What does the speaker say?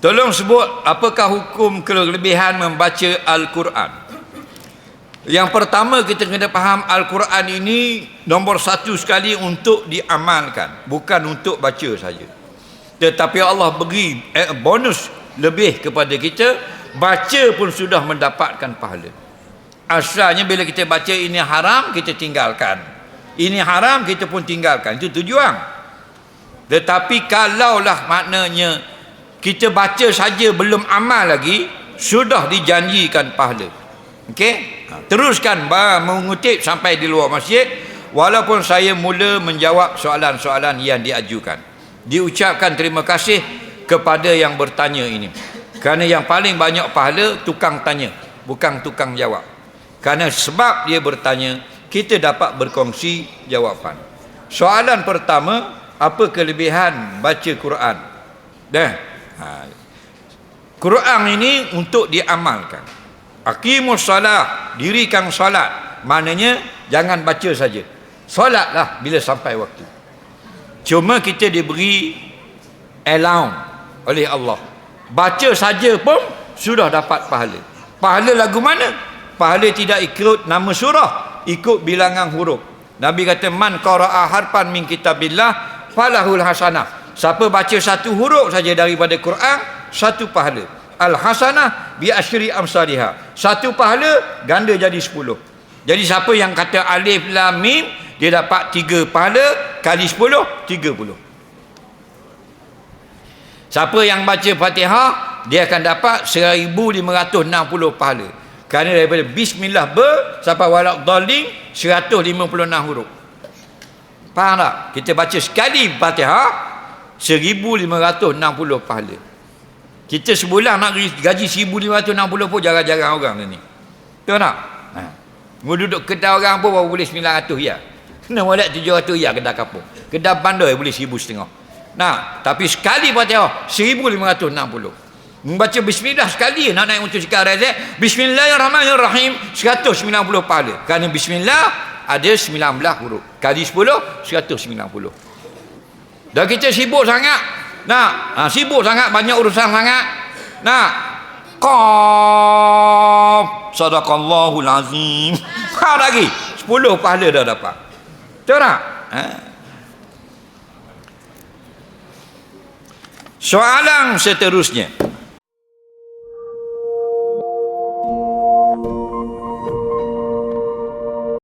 Tolong sebut apakah hukum kelebihan membaca Al-Quran. Yang pertama kita kena faham Al-Quran ini nombor satu sekali untuk diamalkan. Bukan untuk baca saja. Tetapi Allah beri eh, bonus lebih kepada kita. Baca pun sudah mendapatkan pahala. Asalnya bila kita baca ini haram, kita tinggalkan. Ini haram, kita pun tinggalkan. Itu tujuan. Tetapi kalaulah maknanya kita baca saja belum amal lagi sudah dijanjikan pahala. Okey? Ha, teruskan mengutip sampai di luar masjid. Walaupun saya mula menjawab soalan-soalan yang diajukan. Diucapkan terima kasih kepada yang bertanya ini. Kerana yang paling banyak pahala tukang tanya bukan tukang jawab. Kerana sebab dia bertanya kita dapat berkongsi jawapan. Soalan pertama apa kelebihan baca Quran dah Ha. Quran ini untuk diamalkan. Aqimus salah, dirikan salat. Maknanya jangan baca saja. Solatlah bila sampai waktu. Cuma kita diberi allowance oleh Allah. Baca saja pun sudah dapat pahala. Pahala lagu mana? Pahala tidak ikut nama surah, ikut bilangan huruf. Nabi kata man qara'a harfan min kitabillah falahul hasanah. Siapa baca satu huruf saja daripada Quran, satu pahala. Al-hasanah bi asyri amsalihha. Satu pahala ganda jadi sepuluh. Jadi siapa yang kata alif lam mim, dia dapat tiga pahala kali sepuluh, tiga puluh. Siapa yang baca Fatihah, dia akan dapat seribu lima ratus enam puluh pahala. Kerana daripada bismillah ber sampai walak dalim enam huruf. Faham tak? Kita baca sekali Fatihah, 1560 pahala kita sebulan nak gaji 1560 pun jarang-jarang orang ni betul tak? Ha. Mau duduk kedai orang pun baru boleh 900 ya. Kena walak 700 ya kedai kapur. Kedai bandar boleh 1000 setengah. Nah, tapi sekali Fatihah 1560. Membaca bismillah sekali nak naik untuk sekarang razak. Bismillahirrahmanirrahim 190 pahala. Kerana bismillah ada 19 huruf. Kali 10 190. Dah kita sibuk sangat. Nak, ha, sibuk sangat banyak urusan sangat. Nak. Qaf. Sadaqallahul azim. Ha lagi. 10 pahala dah dapat. Betul tak? Ha? Soalan seterusnya.